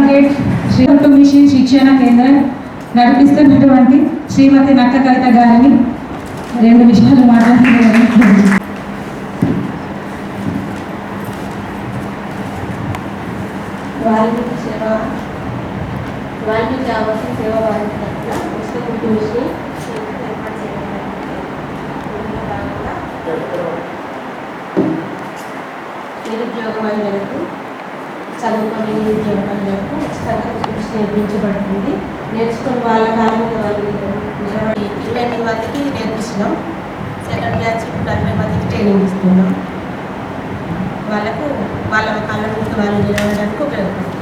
Advocate శ్రీమంతు machine శిక్షణ కేంద్రం నడిపిస్తున్నటువంటి శ్రీమతి నక్క కవిత గారిని రెండు విషయాలు మాట్లాడుతున్నారు వాల్మీకి సేవ వాల్మీకి కావాల్సిన సేవ చదువుకొని నేర్పించబడుతుంది. నేర్చుకుని వాళ్ళ కార్మిక వాళ్ళు నిలబడి ఇరవై ఎనిమిది మందికి నేర్పిస్తున్నాం. సెకండ్ బ్యాచ్ నలభై మందికి ట్రైనింగ్ ఇస్తున్నాం. వాళ్ళకు వాళ్ళ కాళ్ళ ముందు వాళ్ళు నిలబడడానికి ఉపయోగపడుతుంది.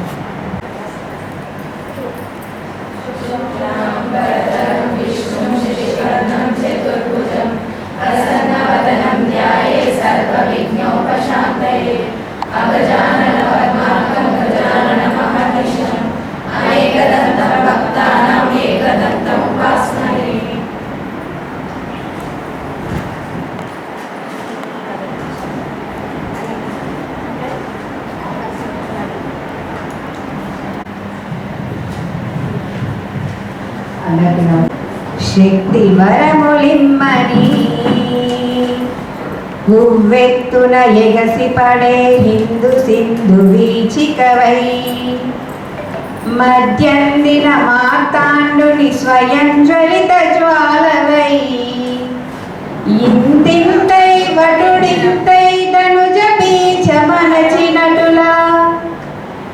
అన్నట్టుగా శక్తి వరములిమ్మని ఉవ్వెత్తున ఎగసి పడే హిందు సింధు వీచికవై. మధ్యందిన మార్తాండుని స్వయం జ్వలిత జ్వాలవై ఇంతింతై వటుడింతై ధనుజ బీజ మనచినటులా.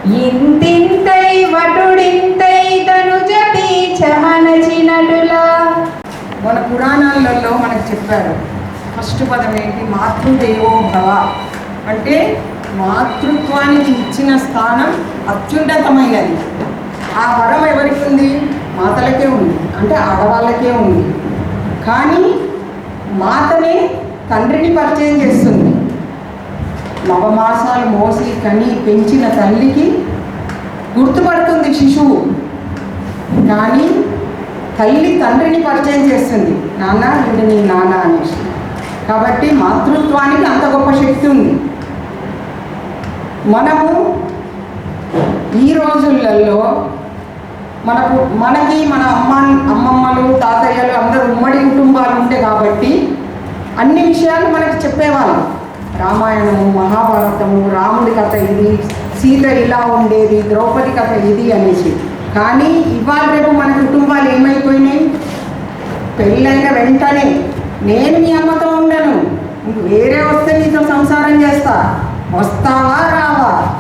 ఇంతింతై వటుడింతై ధనుజ బీజ మనచినటులా. మన పురాణాలలో మనకు చెప్పారు ఫస్ట్ పదం ఏంటి? మాతృదేవో భవ. అంటే మాతృత్వానికి ఇచ్చిన స్థానం అత్యున్నతమైనది. ఆ వరం ఎవరికి ఉంది? మాతలకే ఉంది. అంటే ఆడవాళ్ళకే ఉంది. కానీ మాతనే తండ్రిని పరిచయం చేస్తుంది. నవమాసాలు మోసి కని పెంచిన తల్లికి గుర్తుపడుతుంది శిశువు. కానీ తల్లి తండ్రిని పరిచయం చేస్తుంది. నాన్న వీడు నీ నాన్న అనేసి. కాబట్టి మాతృత్వానికి అంత గొప్ప శక్తి ఉంది. మనము ఈ రోజులలో మనకు మనకి మన అమ్మ అమ్మమ్మలు తాతయ్యలు అందరూ ఉమ్మడి కుటుంబాలు ఉంటే కాబట్టి అన్ని విషయాలు మనకి చెప్పేవాళ్ళు. రామాయణము మహాభారతము రాముడి కథ ఇది సీత ఇలా ఉండేది ద్రౌపది కథ ఇది అనేసి. కానీ ఇవాళ రేపు మన కుటుంబాలు ఏమైపోయినాయి? పెళ్ళైన వెంటనే నేను మీ అమ్మతో ఉండను. వేరే వస్తే నీతో సంసారం చేస్తా. వస్తావా రావా?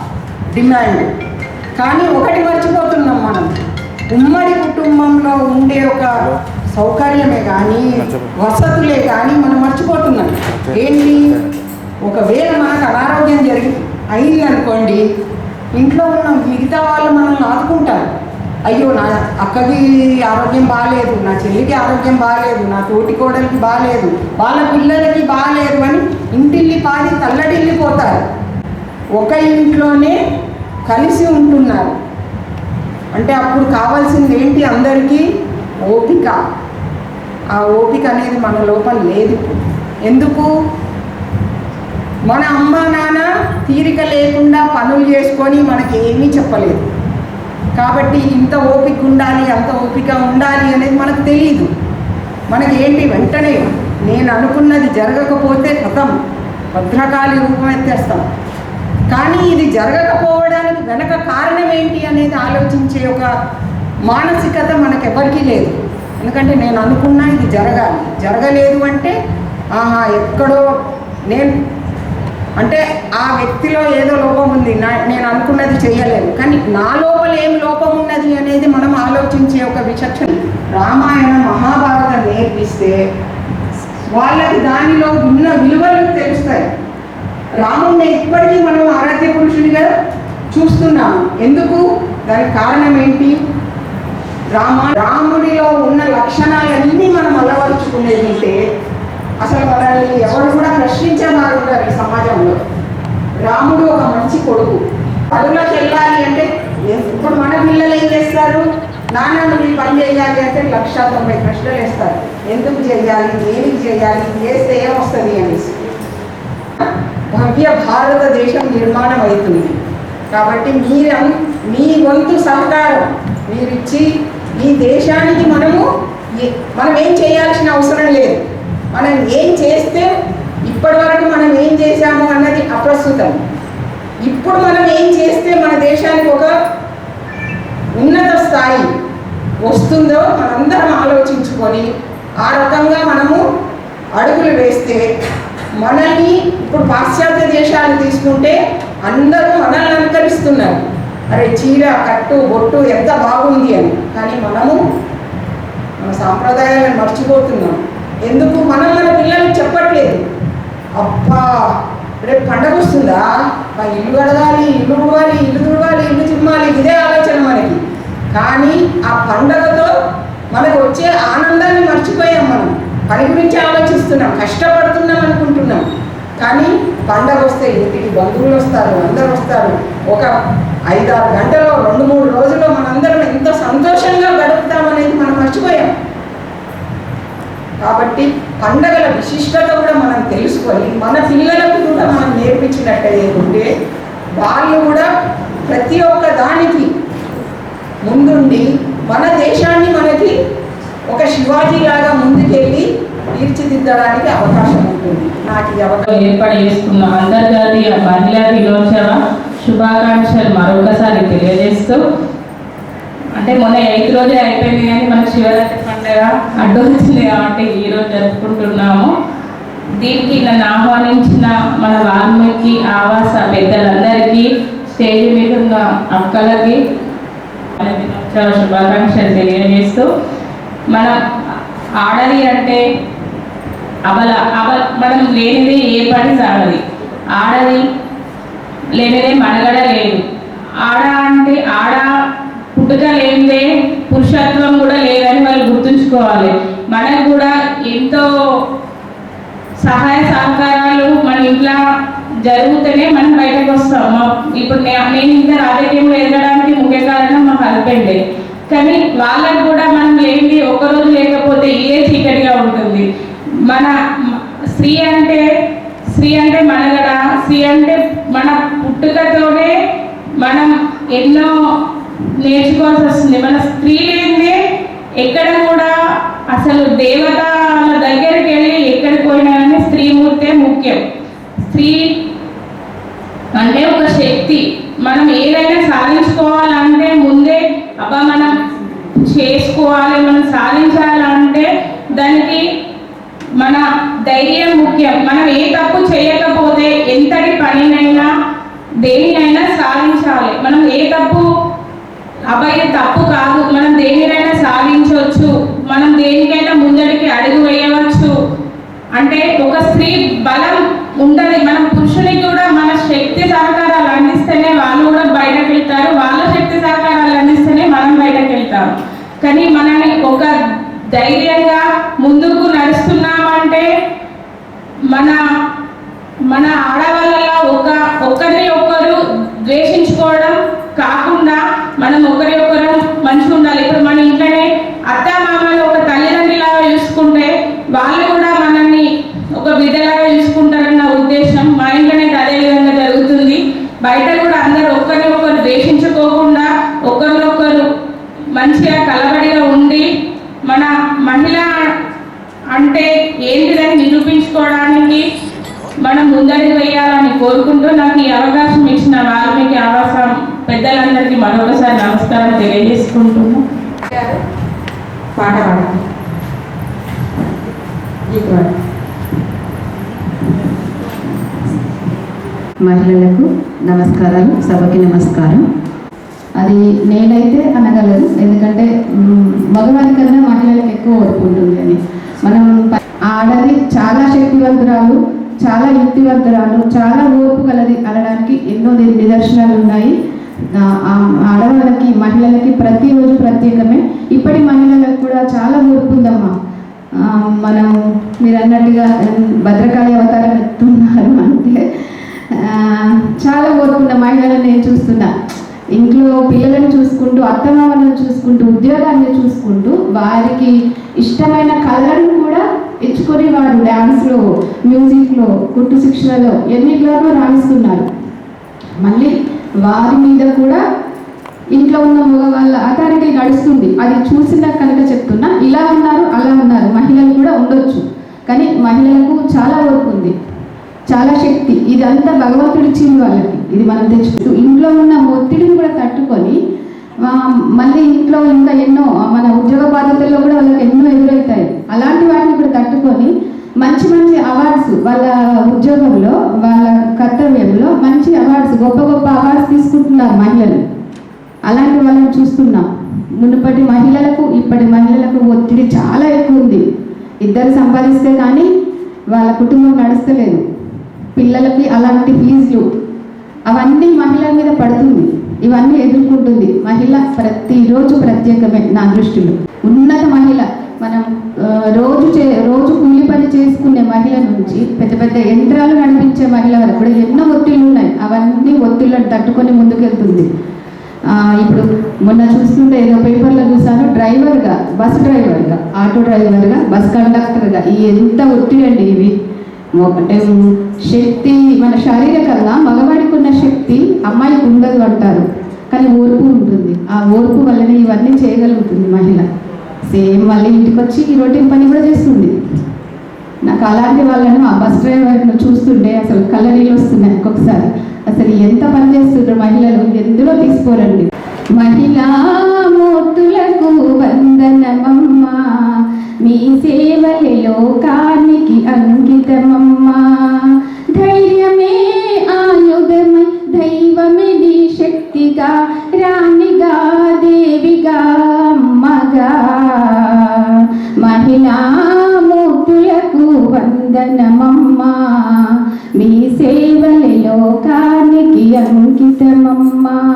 డిమాండ్. కానీ ఒకటి మర్చిపోతున్నాం మనం. ఉమ్మడి కుటుంబంలో ఉండే ఒక సౌకర్యమే కానీ వసతులే కానీ మనం మర్చిపోతున్నాం. ఏంటి? ఒకవేళ మనకు అనారోగ్యం జరిగి అయింది అనుకోండి ఇంట్లో ఉన్న మిగతా వాళ్ళు మనల్ని ఆదుకుంటారు. అయ్యో నా అక్కకి ఆరోగ్యం బాగాలేదు నా చెల్లికి ఆరోగ్యం బాగాలేదు నా తోటి కోడలికి బాగాలేదు వాళ్ళ పిల్లలకి బాగాలేదు అని ఇంటిల్లి పాది తల్లడిల్లిపోతారు ఒక ఇంట్లోనే కలిసి ఉంటున్నారు. అంటే అప్పుడు కావాల్సింది ఏంటి? అందరికీ ఓపిక. ఆ ఓపిక అనేది మన లోపల లేదు ఎందుకు? మన అమ్మ నాన్న తీరిక లేకుండా పనులు చేసుకొని మనకి ఏమీ చెప్పలేదు. కాబట్టి ఇంత ఓపిక ఉండాలి అంత ఓపిక ఉండాలి అనేది మనకు తెలియదు మనకి ఏంటి? వెంటనే నేను అనుకున్నది జరగకపోతే కథం భద్రకాళి రూపం ఎత్తేస్తాం. కానీ ఇది జరగకపోవడానికి వెనక కారణం ఏంటి అనేది ఆలోచించే ఒక మానసికత మనకెవరికీ లేదు. ఎందుకంటే నేను అనుకున్నా ఇది జరగాలి. జరగలేదు అంటే ఆహా ఎక్కడో నేను అంటే ఆ వ్యక్తిలో ఏదో లోపం ఉంది. నా నేను అనుకున్నది చేయలేను కానీ నా లోపల ఏం లోపం ఉన్నది అనేది మనం ఆలోచించే ఒక విచక్షణ. రామాయణం మహాభారతం నేర్పిస్తే వాళ్ళకి దానిలో ఉన్న విలువలు తెలుస్తాయి. రాముడిని ఇప్పటికీ మనం ఆరాధ్య పురుషుడిగా చూస్తున్నాము. ఎందుకు? దానికి కారణం ఏంటి? రామ రాముడిలో ఉన్న లక్షణాలన్నీ మనం అలవరుచుకునేది ఉంటే అసలు మనల్ని ఎవరు కూడా ప్రశ్నించేవారు ఉంటారు ఈ సమాజంలో. రాముడు ఒక మంచి కొడుకు. పనులకు వెళ్ళాలి అంటే ఇప్పుడు మన పిల్లలు ఏం చేస్తారు? నాన్న నువ్వు పని చేయాలి అంటే లక్ష తొంభై ప్రశ్నలు వేస్తారు ఎందుకు చేయాలి? దేనికి చేయాలి? చేస్తే ఏమొస్తుంది అనేసి. భవ్య భారతదేశం నిర్మాణం అవుతుంది కాబట్టి మీరు మీ వంతు సహకారం మీరిచ్చి ఈ దేశానికి మనము మనం ఏం చేయాల్సిన అవసరం లేదు. మనం ఏం చేస్తే ఇప్పటి వరకు మనం ఏం చేశాము అన్నది అప్రస్తుతం. ఇప్పుడు మనం ఏం చేస్తే మన దేశానికి ఒక ఉన్నత స్థాయి వస్తుందో మనందరం ఆలోచించుకొని ఆ రకంగా మనము అడుగులు వేస్తే మనల్ని ఇప్పుడు పాశ్చాత్య దేశాలు తీసుకుంటే అందరూ మనల్ని అనుకరిస్తున్నారు అరే చీర కట్టు బొట్టు ఎంత బాగుంది అని. కానీ మనము మన సాంప్రదాయాలను మర్చిపోతున్నాం. ఎందుకు? మనం మన పిల్లలకు చెప్పట్లేదు. అబ్బా రేపు పండగ వస్తుందా? మా ఇల్లు కడగాలి ఇల్లు ఉడవాలి ఇల్లు తుడవాలి ఇల్లు చిమ్మాలి ఇదే ఆలోచన మనకి. కానీ ఆ పండగతో మనకు వచ్చే ఆనందాన్ని మర్చిపోయాం మనం. పని గురించి ఆలోచిస్తున్నాం కష్టపడుతున్నాం అనుకుంటున్నాం. కానీ పండగ వస్తే ఇంటికి బంధువులు వస్తారు అందరు వస్తారు. ఒక ఐదారు గంటలో రెండు మూడు రోజుల్లో మనందరం ఎంత సంతోషంగా గడుపుతామనేది మనం మర్చిపోయాం. కాబట్టి పండగల విశిష్టత కూడా మనం తెలుసుకొని మన పిల్లలకు కూడా మనం నేర్పించినట్టయితే ఉంటే వాళ్ళు కూడా ప్రతి ఒక్క దానికి ముందుండి మన దేశాన్ని మనకి ఒక శివాజీ లాగా ముందుకెళ్ళి తీర్చిదిద్దడానికి అవకాశం ఉంటుంది. నాకు అవకాశం ఏర్పాటు చేసుకున్న అంతర్జాతీయ మహిళా దినోత్సవ శుభాకాంక్షలు మరొకసారి తెలియజేస్తూ అంటే మొన్న ఎయిత్ రోజే అయిపోయింది కానీ మన శివరాత్రి పండుగ అడ్డు వచ్చింది కాబట్టి ఈ రోజు జరుపుకుంటున్నాము. దీనికి నన్ను ఆహ్వానించిన మన వాల్మీకి ఆవాస పెద్దలందరికీ స్టేజ్ మీద ఉన్న అక్కలకి శుభాకాంక్షలు తెలియజేస్తూ మనం ఆడది అంటే అబల అబల మనం లేనిదే ఏ పని సాగది. ఆడది లేనిదే మనగడ లేదు. ఆడ అంటే ఆడ పుట్టుక లేనిదే పురుషత్వం కూడా లేదని వాళ్ళు గుర్తుంచుకోవాలి. మనకు కూడా ఎంతో సహాయ సహకారాలు మన ఇంట్లో జరుగుతూనే మనం బయటకు వస్తాం. ఇప్పుడు నేను ఇంత రాజకీయంలో ఎదగడానికి ముఖ్య కారణం మా హస్బెండే కానీ వాళ్ళకు కూడా మనం ఏంటి ఒకరోజు లేకపోతే ఇదే చీకటిగా ఉంటుంది. మన స్త్రీ అంటే స్త్రీ అంటే మనగడ స్త్రీ అంటే మన పుట్టుకతోనే మనం ఎన్నో నేర్చుకోవాల్సి వస్తుంది. మన స్త్రీ లేనిదే ఎక్కడ కూడా అసలు దేవతల దగ్గరికి వెళ్ళి ఎక్కడికి పోయినా కానీ స్త్రీమూర్తే ముఖ్యం స్త్రీ అంటే ఒక శక్తి మనం ఏదైనా సాధించుకోవాలంటే ముందే అబ్బా మనం చేసుకోవాలి మనం సాధించాలంటే దానికి మన ధైర్యం ముఖ్యం మనం ఏ తప్పు చేయకపోతే ఎంతటి పనినైనా దేనినైనా సాధించాలి మనం ఏ తప్పు అబ్బాయి ఇది తప్పు కాదు మనం దేనినైనా సాధించవచ్చు మనం దేనికైనా ముందడికి అడుగు వేయవచ్చు అంటే ఒక స్త్రీ బలం ఉండదు మనం పురుషునికి కూడా మన శక్తి సహకారాలు అందిస్తేనే వాళ్ళు కూడా బయటకు వెళ్తారు. వాళ్ళ శక్తి సహకారాలు అందిస్తేనే మనం బయటకు వెళ్తాం. కానీ మనల్ని ఒక ధైర్యంగా ముందుకు నడుస్తున్నామంటే మన మన ఆడవాళ్ళలో ఒక ఒకరిని ఒకరు ద్వేషించుకోవడం కాకుండా మనం ఒకరి ఒకరు మంచిగా ఉండాలి ఇప్పుడు మన ఇంట్లోనే అత్త మామలు ఒక తల్లిదండ్రులాగా చూసుకుంటే వాళ్ళు కూడా మనల్ని ఒక బిడ్డలాగా చూసుకుంటారన్న ఉద్దేశం మా ఇంట్లోనే అదే విధంగా జరుగుతుంది బయట కూడా అందరూ ఒకరిని ఒకరు ద్వేషించుకోకుండా ఒకరినొకరు మంచిగా కలబడిగా ఉండి మన మహిళ అంటే ఏంటిదని నిరూపించుకోవడానికి మనం ముందడుగు వేయాలని కోరుకుంటూ నాకు ఈ అవకాశం ఇచ్చిన వాల్మీకి ఆవాసం పెద్దలందరికీ మరొకసారి నమస్కారం పాట పాడాలి. మహిళలకు నమస్కారాలు సభకి నమస్కారం. అది నేనైతే అనగలను ఎందుకంటే మగవారి కన్నా మహిళలకు ఎక్కువ ఓర్పు ఉంటుంది అని. మనం ఆడది చాలా శక్తివంతురాలు చాలా యుక్తివంతురాలు చాలా ఓర్పు కలది అనడానికి ఎన్నో నిదర్శనాలు ఉన్నాయి. ఆడవాళ్ళకి మహిళలకి ప్రతిరోజు ప్రత్యేకమే. ఇప్పటి మహిళలకు కూడా చాలా ఓర్పు ఉందమ్మా. మనం మీరు అన్నట్టుగా భద్రకాళి అవతారం ఎత్తున్నారు అంటే చాలా కోరుకున్న మహిళలను నేను చూస్తున్నా. ఇంట్లో పిల్లలను చూసుకుంటూ అత్తమామలను చూసుకుంటూ ఉద్యోగాన్ని చూసుకుంటూ వారికి ఇష్టమైన కళలను కూడా ఎంచుకొని వారు డ్యాన్స్లో మ్యూజిక్లో కుట్టు శిక్షణలో ఎన్నిట్లోనూ రాణిస్తున్నారు. మళ్ళీ వారి మీద కూడా ఇంట్లో ఉన్న మగవాళ్ళ అథారిటీ నడుస్తుంది. అది చూసిన కనుక చెప్తున్నా ఇలా ఉన్నారు అలా ఉన్నారు. మహిళలు కూడా ఉండొచ్చు. కానీ మహిళలకు చాలా వర్క్ ఉంది. చాలా శక్తి. ఇదంతా భగవంతుడిచ్చింది వాళ్ళకి. ఇది మనం తెచ్చుకుంటూ ఇంట్లో ఉన్న ఒత్తిడిని కూడా తట్టుకొని మళ్ళీ ఇంట్లో ఇంకా ఎన్నో మన ఉద్యోగ బాధ్యతల్లో కూడా వాళ్ళకి ఎన్నో ఎదురవుతాయి. అలాంటి వాటిని ఇప్పుడు తట్టుకొని మంచి మంచి అవార్డ్స్ వాళ్ళ ఉద్యోగంలో వాళ్ళ కర్తవ్యంలో మంచి అవార్డ్స్ గొప్ప గొప్ప అవార్డ్స్ తీసుకుంటున్నారు మహిళలు. అలాంటి వాళ్ళని చూస్తున్నాం. మునుపటి మహిళలకు ఇప్పటి మహిళలకు ఒత్తిడి చాలా ఎక్కువ ఉంది. ఇద్దరు సంపాదిస్తే కానీ వాళ్ళ కుటుంబం నడుస్తలేదు. పిల్లలకి అలాంటి ఫీజులు అవన్నీ మహిళల మీద పడుతుంది. ఇవన్నీ ఎదుర్కొంటుంది. మహిళ ప్రతిరోజు ప్రత్యేకమే నా దృష్టిలో. ఉన్నత మహిళ మనం రోజు చే రోజు కూలి పని చేసుకునే మహిళ నుంచి పెద్ద పెద్ద యంత్రాలు నడిపించే మహిళ వరకు కూడా ఎన్నో ఒత్తిళ్ళు ఉన్నాయి. అవన్నీ ఒత్తిళ్ళను తట్టుకొని ముందుకెళ్తుంది. ఇప్పుడు మొన్న చూస్తుంటే ఏదో పేపర్లో చూసాను డ్రైవర్గా బస్ డ్రైవర్గా ఆటో డ్రైవర్గా బస్ కండక్టర్గా ఈ ఎంత ఒత్తిడి అండి ఇవి. ఒకటే శక్తి మన శారీరకంగా మగవాడికి ఉన్న శక్తి అమ్మాయికి ఉండదు అంటారు. కానీ ఓర్పు ఉంటుంది. ఆ ఓర్పు వల్లనే ఇవన్నీ చేయగలుగుతుంది మహిళ. సేమ్ మళ్ళీ ఇంటికి వచ్చి ఈ రొటీన్ పని కూడా చేస్తుంది. నాకు అలాంటి వాళ్ళను ఆ బస్ డ్రైవర్ను చూస్తుంటే అసలు కళ్ళ నీళ్ళు వస్తున్నాయి ఒక్కొక్కసారి. అసలు ఎంత పని చేస్తుండ్రు మహిళలు? ఎందులో తీసుకోరండి? మహిళా మూర్తులకు వందనమమ్మా. మీ సేవలే లోకానికి అంకితమమ్మా. ధైర్యమే ఆయుధమై దైవమే నీ శక్తిగా రాణిగా దేవిగా అమ్మగా. మహిళా మూర్తులకు వందనమమ్మ. మీ సేవలే లోకానికి అంకితమమ్మా.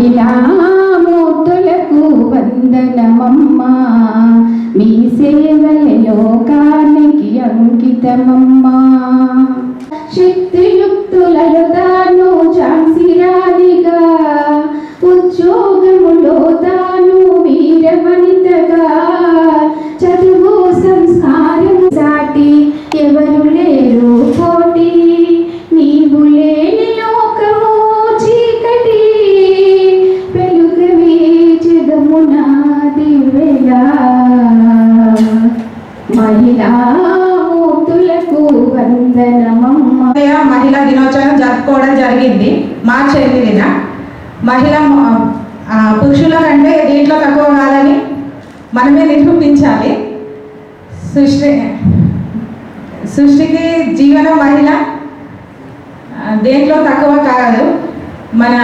మహిళా సృష్టి సృష్టికి జీవన మహిళ దేంట్లో తక్కువ కాదు. మన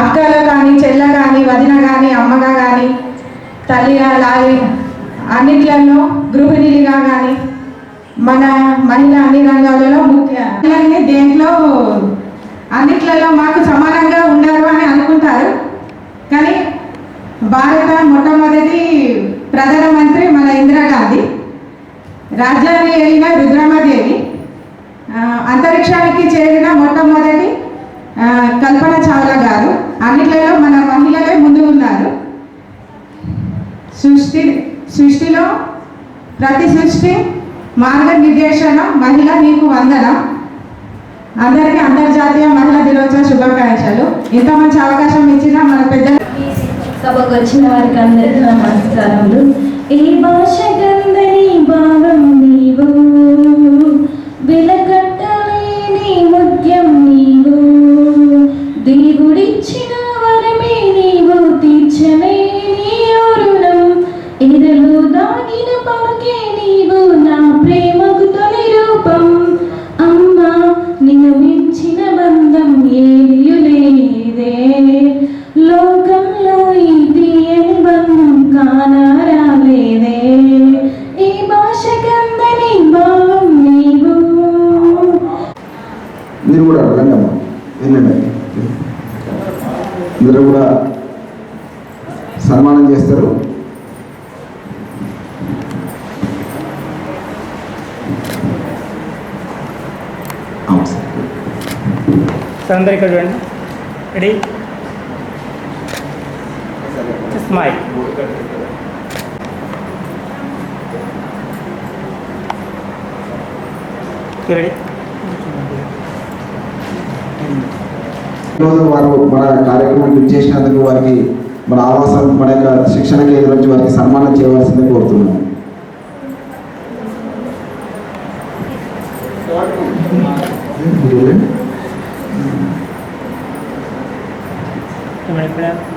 అక్కలో కానీ చెల్ల కానీ వదిన కానీ అమ్మగా కానీ తల్లిగా లాలి అన్నిట్లలో గృహిణిగా కానీ మన మహిళ అన్ని రంగాలలో ముఖ్య. మహిళల్ని దేంట్లో అన్నిట్లలో మాకు సమానంగా ఉన్నారు అని అనుకుంటారు. కానీ భారత మొట్టమొదటి ప్రధానమంత్రి మన ఇందిరాగాంధీ రాజ్యాన్ని ఏలిన రుద్రమదేవి అంతరిక్షానికి చేరిన మొట్టమొదటి కల్పన చావ్లా గారు అన్నిట్లలో మన మహిళలే ముందు ఉన్నారు సృష్టి సృష్టిలో ప్రతి సృష్టి మార్గనిర్దేశన మహిళ నీకు వందనం. అందరికీ అంతర్జాతీయ మహిళా దినోత్సవ శుభాకాంక్షలు. ఇంత మంచి అవకాశం ఇచ్చిన మన పెద్ద సభకు వచ్చిన వారికి అందరికీ నమస్కారములు ఏ భాష గందని భావం నీవు? మీరు కూడా రంగమ్మ వెళ్ళండి అందరూ కూడా సన్మానం చేస్తారు. సార్ అందరు ఇక్కడ చూడండి. రెడీ స్మైల్ రెడీ ఈరోజు వారు మన కార్యక్రమం చేసినందుకు వారికి మన ఆవాసం మన యొక్క శిక్షణ కేంద్రం నుంచి వారికి సన్మానం చేయవలసింది కోరుతున్నాను Gracias.